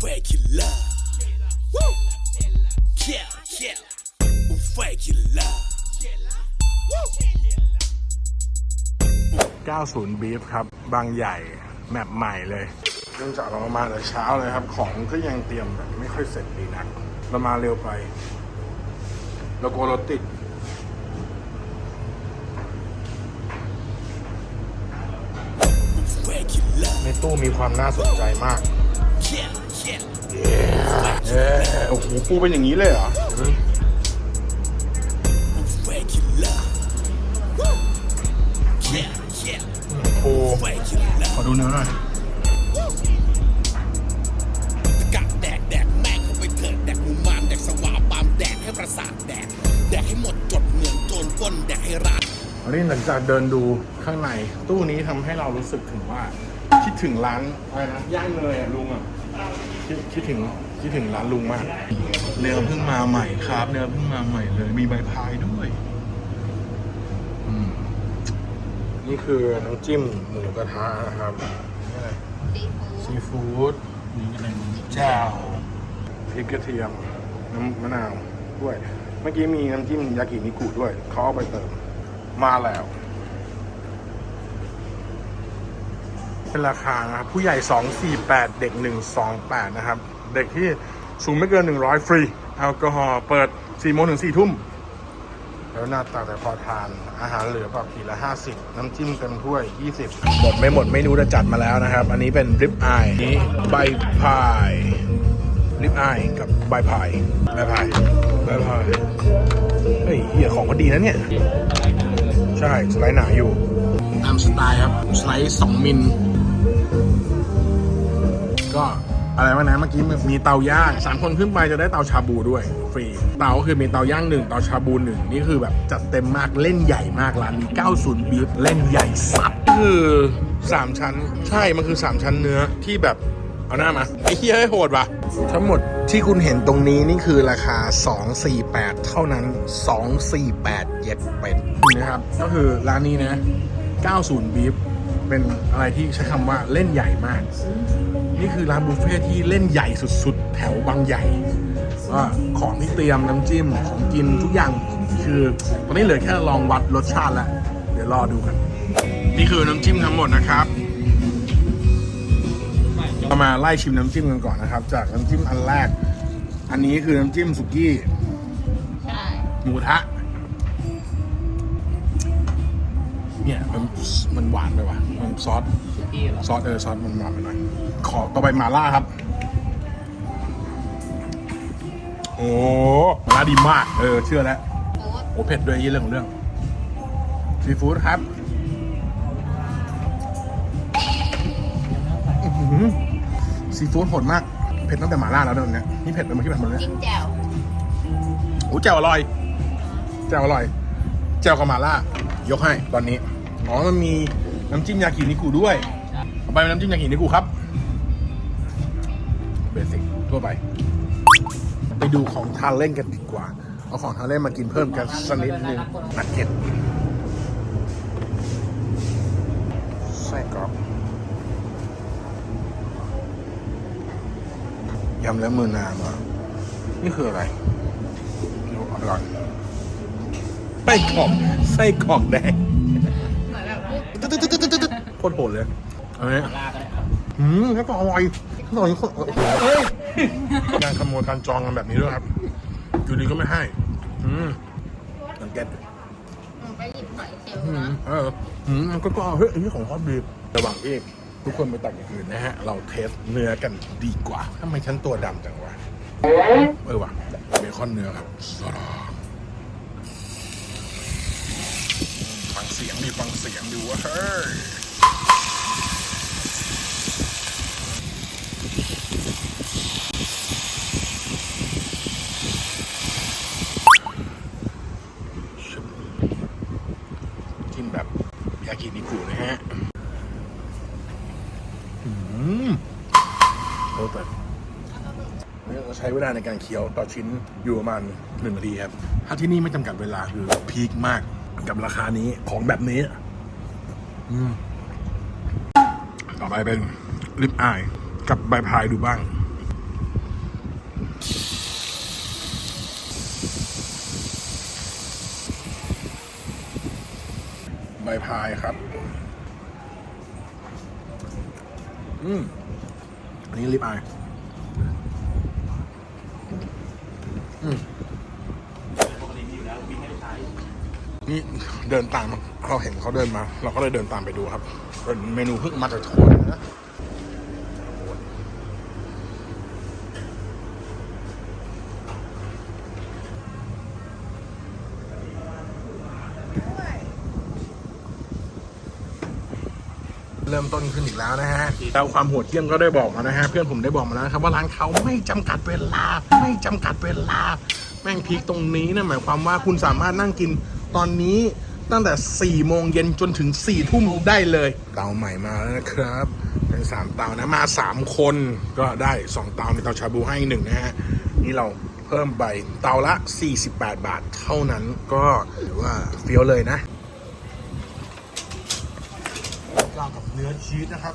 fake killer. Woo! Yeah, yeah. Fake killer. Woo! 90บีฟครับ บางใหญ่ แมปใหม่เลยเนื่องจากเรามาแต่เช้าเลยครับ ของก็ยังเตรียมแบบไม่ค่อยเสร็จดีนัก เรามาเร็วไปเรากลัวรถติด Fake killer. ในตู้มีความน่าสนใจมาก โอ้โหปูเป็นอย่างนี้เลยเหรอ โอ้ขอดูเนื้อหน่อยกักแดกแดกแม่งเข้าไปเถิดแดกหมูมามแดกสว่าปามแดกให้ประสาทแดกแดกให้หมดจดเหมือนโจรป้นแดกให้ร้านอันนี้หลังจากเดินดูข้างใน ตู้นี้ทำให้เรารู้สึกถึงว่า คิดถึงร้านอะไรนะย่างเนยอะลุงอะ คิดคิดถึงคิดถึงร้านลุงมาก เนื้อเพิ่งมาใหม่ครับ เนื้อเพิ่งมาใหม่เลย มีใบพายด้วยอืมนี่คือน้ำจิ้มหมูกระทะนะครับนี่อะไรซีฟู้ดนี่อะไรแจ่วพริกกระเทียมน้ำมะนาวด้วย เมื่อกี้มีน้ำจิ้มยากินิกุด้วยเขาเอาไปเติมมาแล้ว เป็นราคานะครับ ผู้ใหญ่ 248 เด็ก 128 นะครับ เด็กที่สูงไม่เกิน 100 ฟรี แอลกอฮอล์เปิด 4 โมงถึง 4 ทุ่ม แล้วหน้าตาแต่พอทาน อาหารเหลือแบบขีดละ 50 น้ำจิ้มเต็มถ้วย 20 หมดไม่หมดเมนูจะจัดมาแล้วนะครับ อันนี้เป็นริบอายนี้ใบพายริบอายกับใบพายใบพายใบพายเฮ้ยเหี้ยของก็ดีนะเนี่ย ใช่ สไลด์หนาอยู่ ตามสไตล์ครับ สไลด์ 2 มิล ก็อะไรวะนะเมื่อกี้มีเตาย่างสามคนขึ้นไปจะได้เตาชาบูด้วยฟรี เตาก็คือมีเตาย่างหนึ่งเตาชาบูหนึ่งนี่คือแบบจัดเต็มมากเล่นใหญ่มากร้านนี้90บีฟเล่นใหญ่สัดคือ3ชั้น ใช่มันคือ3ชั้นเนื้อที่แบบเอาหน้ามาไอ้เฮียให้โหดว่ะทั้งหมดที่คุณเห็นตรงนี้นี่คือราคา 248 เท่านั้น 248 เย็ดเป็ดนะครับ ก็คือร้านนี้นะ 90บีฟ เป็นอะไรที่ใช้คำว่าเล่นใหญ่มาก นี่คือร้านบุฟเฟ่ที่เล่นใหญ่สุดๆ แถวบางใหญ่ว่าของที่เตรียมน้ำจิ้มของกินทุกอย่างคือตอนนี้เหลือแค่ลองวัดรสชาติแล้วเดี๋ยวรอดูกัน นี่คือน้ำจิ้มทั้งหมดนะครับเรามาไล่ชิมน้ำจิ้มกันก่อนนะครับ จากน้ำจิ้มอันแรก อันนี้คือน้ำจิ้มสุกี้ใช่หมูกระทะ เนี่ยมันมันหวานไปว่ะ มันซอสสุกี้เหรอซอสเออซอสมันหวานไปหน่อยขอต่อไปหมาล่าครับ โอ้หมาล่าดีมาก เออเชื่อแล้วโอ้โอ้เผ็ดด้วยยี่เรื่องของเรื่องซีฟู้ดครับอื้อหือซีฟู้ดโหดมาก เผ็ดตั้งแต่หมาล่าแล้วเดี๋ยวนี้นี่เผ็ดเลยมาที่แบบมันเลยจิ้มแจ่วโอ้แจ่วอร่อยแจ่วอร่อยแจ่วกับหมาล่ายกให้ตอนนี้ อ๋อ มันมีน้ำจิ้มยากินิกุด้วยเอาไปเป็นน้ำจิ้มยากินิกุครับ เบสิกทั่วไป ไปดูของทานเล่นกันดีกว่า เอาของทานเล่นมากินเพิ่มกันสักนิดนึงนัดเก็ตไส้กรอกยำและมือนางเหรอนี่คืออะไรดูอร่อยไส้กรอกไส้กรอกแดง อนแบบโคตรโหดเลยเอันนี้ลาก็ได้ครับอืมแล้วก็อร่อยอร่อยโคตรโอ้โหเฮ้ยการขโมยการจองกันแบบนี้ด้วยครับ อยู่ดีก็ไม่ให้ อืมนังเก็ตหนูไปหยิบหอยเชลล์อืมนะเอออืมก็ก็เฮ้ยอันนี้ของฮอตบีระหว่างที่ทุกคนไปตักอย่างอื่นนะฮะ เราเทสเนื้อกันดีกว่าทำไมฉันตัวดำจังวะ เออว่ะเบคอนเนื้อครับสรอ ฟังเสียงดิฟังเสียงดูว่าเฮ้ยกินแบบยากินิกุนะฮะอืมโอ้แต่เราใช้เวลาในการเคี้ยวต่อชิ้นอยู่ประมาณหนึ่งนาทีครับ ถ้าที่นี่ไม่จำกัดเวลาคือพีคมาก กับราคานี้ของแบบนี้ อืมต่อไปเป็นลิปอายกับใบพายดูบ้าง ใบพายครับ อืมอันนี้ลิปอาย นี่เดินตามเราเห็นเขาเดินมา เราก็เลยเดินตามไปดูครับ เป็นเมนูเพิ่งมาจากโทนนะเริ่มต้นขึ้นอีกแล้วนะฮะแล้วความโหดเหี้ยมก็ได้บอกมานะฮะ เพื่อนผมได้บอกมาแล้วครับว่าร้านเขาไม่จำกัดเวลา ไม่จำกัดเวลา แม่งพีคตรงนี้นะหมายความว่าคุณสามารถนั่งกิน ตอนนี้ตั้งแต่ 4 โมงเย็นจนถึง 4 ทุ่มได้เลย เตาใหม่มาแล้วนะครับ เป็นสามเตานะ มา 3 คนก็ได้ 2 เตา มีเตาชาบูให้หนึ่งนะฮะ นี่เราเพิ่มไปเตาละ 48 บาทเท่านั้นก็ถือว่าเฟี้ยวเลยนะกาวกับเนื้อชีสนะครับ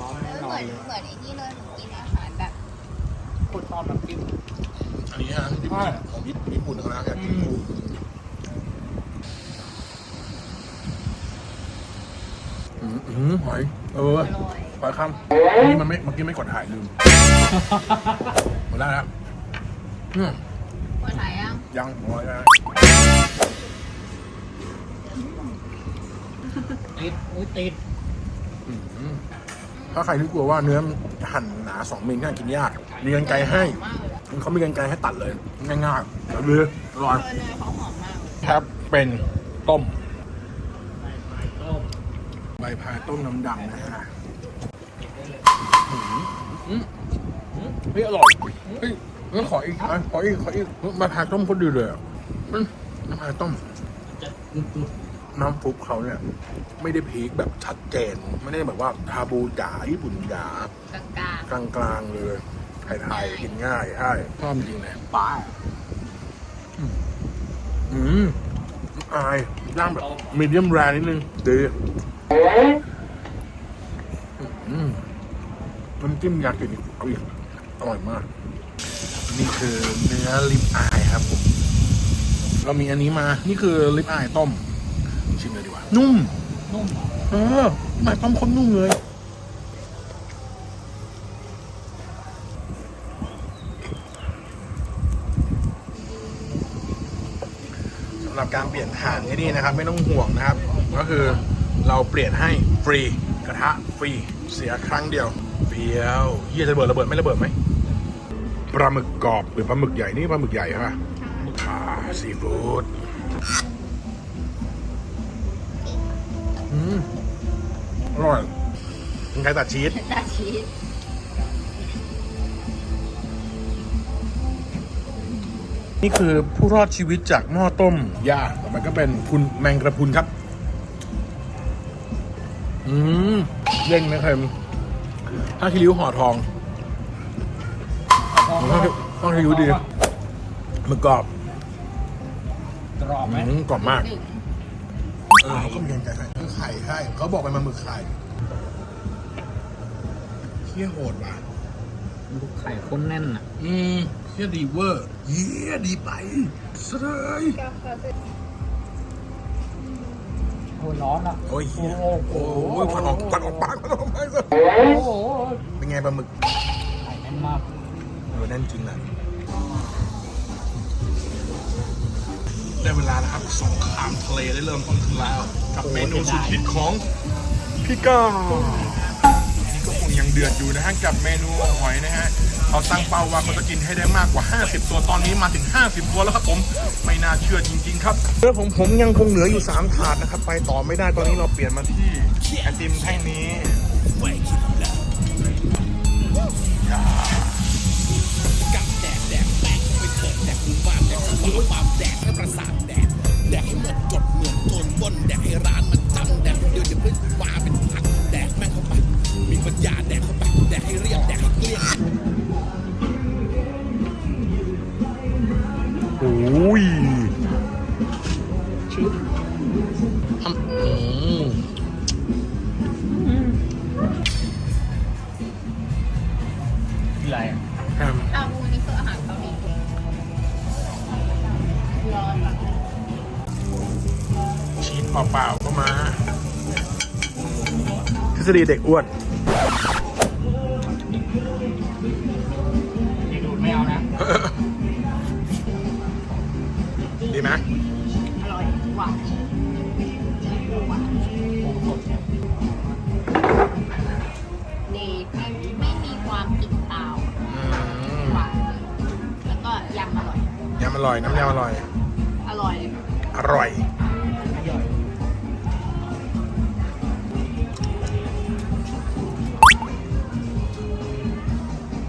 ร้อนแน่เหนอมือนนเลยเหมือนไอ้นี่เลยหนูกินอาหารแบบคนตอนน้ำจิ้ม อันนี้ฮะญี่ใช่ปุ่นของญี่ปุ่นนะอยากกินปูอืมอืมหอย เอออร่อยหอยคำนี่มันไม่เมื่อกี้ไม่กดถ่ายลืมหมดแล้วครับอืมวันไหนอะยังหอยนะติดอุ้ยติดอืมถ้าใครที่กลัวว่าเนื้อมันหั่นหนาสองมิลน่ากินยากมีกันไกรให้มาก เลยอะเขามีกันไกรให้ตัดเลย ง่ายๆแบบนี้อร่อยเออเนยเขาหอมมากเลยครับเป็นต้มใส่ไม้ต้ม ใบพายต้มน้ำดำนะฮะอืมอืมอืมเฮ้ยอร่อยเฮ้ยงั้นขออีกอะขออีกขออีกใบพายต้มก็ดีเลยอะอืมใบพายต้มจะตุดน้ำซุปเขาเนี่ย ไม่ได้พีคแบบชัดเจน ไม่ได้แบบว่าทาบูจ๋าญี่ปุ่นจ๋า กลางกลางๆเลย ไทยๆกินง่ายใช่ชอบจริงเลยๆปลาอืมอายย่างแบบมีเดียมแรนิดนึงดีอืมน้ำจิ้มยากินิเอาอีกอร่อยมาก นี่คือเนื้อลิปอายครับผมเรามีอันนี้มา นี่คือลิปอายต้ม ชิมเลยดีกว่า นุ่ม นุ่มเหรอเออไม่ต้มคนนุ่มเลย หรับการเปลี่ยนถ่านที่นี่นะครับ ไม่ต้องห่วงนะครับ ก็คือเราเปลี่ยนให้ฟรีกระทะฟรีเสียครั้งเดียวเพียวเยี่ยจะระเบิดระเบิดไม่ระเบิดไหมปลาหมึกกรอบหรือปลาหมึกใหญ่นี่ปลาหมึกใหญ่ใช่ปะค่ะซีฟู้ดอืมอร่อยใครตัดชีสตัดชีส นี่คือผู้รอดชีวิตจากหม้อต้มย่าต่อไปก็เป็นคุณแมงกระพรุนครับ อืมเด้งไม่เค็มถ้าคิริ้วห่อทองต้องต้องคิริ้วดีหมึกกรอบกรอบไหมอืมกรอบมากหนึ่งเออเขาก็มีกันไก่ให้ไข่ใช่เขาบอกเป็นมาหมึกไข่เที่ยโหดว่ะ ลูกไข่ข้นแน่นอะ อืมเที่ยดีเวอร์เยี่ยดีไปสะเลยโอ้ยร้อนอะ โอ้ยเหี้ยโอ้โหโอ้ยควันออกควันออกปากควันออกปากเลยโอ้โหเป็นไงปลาหมึกไข่แน่นมากเออแน่นจริงนะได้เวลานะครับสงครามทะเลได้เริ่มต้นขึ้นแล้ว กับเมนูสุดฮิตของพี่ก้านี่ก็คง ยังเดือดอยู่นะฮะกับเมนูหอยนะฮะเขาตั้งเป้าว่าเขาจะกินให้ได้มากกว่า 50 ตัวตอนนี้มาถึง 50 ตัวแล้วครับผมไม่น่าเชื่อจริง ๆ ครับเรื่องผมผมยังคงเหลืออยู่ 3 ถาดนะครับ ไปต่อไม่ได้ตอนนี้เราเปลี่ยนมาที่ไอติมแท่งนี้ ชิปอืมอะไรอะครับชาบูนี่คืออาหารเกาหลีร้อนแบบชีเปล่าๆก็มา ทฤษฎีเด็กอ้วนเด็กดูดไม่เอานะดีไหม ร่อยน้ำยำอร่อย อร่อย อร่อยย่อย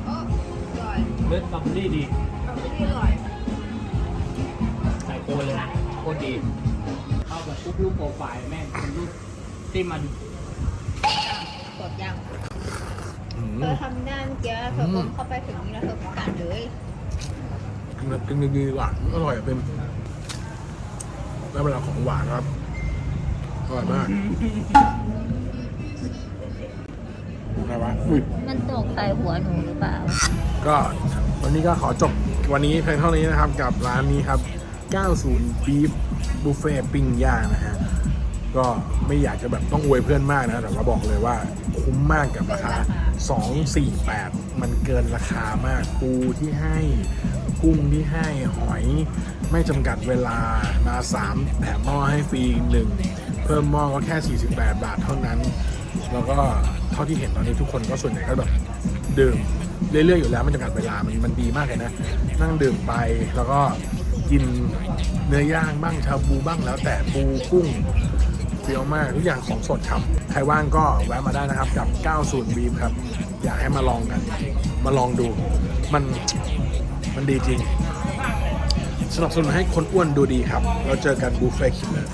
โอ้อร่อยเลือดสตรอเบอรี่ดีเอาไม่ได้อร่อยใส่โคนเลยโคตรดีเข้ากับปุ๊บรูปโปรไฟล์แม่งเป็นรูปที่มันกดยังอืเธมอทำได้เมื่อกี้เธอก้มเข้าไปถึงนี้แล้วเธอประกาศเลย กินแบบกินดีๆหวานอร่อยเป็นได้เวลาของหวานครับอร่อยมากอะไรวะอุ้ยมันตกใส่หัวหนูหรือเปล่า ก็วันนี้ก็ขอจบวันนี้เพียงเท่านี้นะครับ กับร้านนี้ครับ 90 Beef Buffet ปิ้งย่างนะฮะก็ไม่อยากจะแบบต้องอวยเพื่อนมากนะ แต่ว่าบอกเลยว่าคุ้มมากกับราคา 248 มันเกินราคามากปูที่ให้ กุ้งที่ให้หอยไม่จำกัดเวลามา 3 แถมหม้อให้ฟรีหนึ่งเพิ่มหม้อก็แค่ 48 บาทเท่านั้น แล้วก็เท่าที่เห็นตอนนี้ทุกคนก็ส่วนใหญ่ก็แบบดื่มเรื่อยๆอยู่แล้วมันจำกัดเวลามันมันดีมากเลยนะ นั่งดื่มไปแล้วก็กินเนื้อย่างบ้างชาบูบ้างแล้วแต่ปูกุ้งเฟี้ยวมากทุกอย่างของสดครับ ใครว่างก็แวะมาได้นะครับกับ 90 บีมครับ อยากให้มาลองกัน มาลองดู มัน มันดีจริง สนับสนุนให้คนอ้วนดูดีครับ เราเจอกันบูฟเฟ่คิดเลย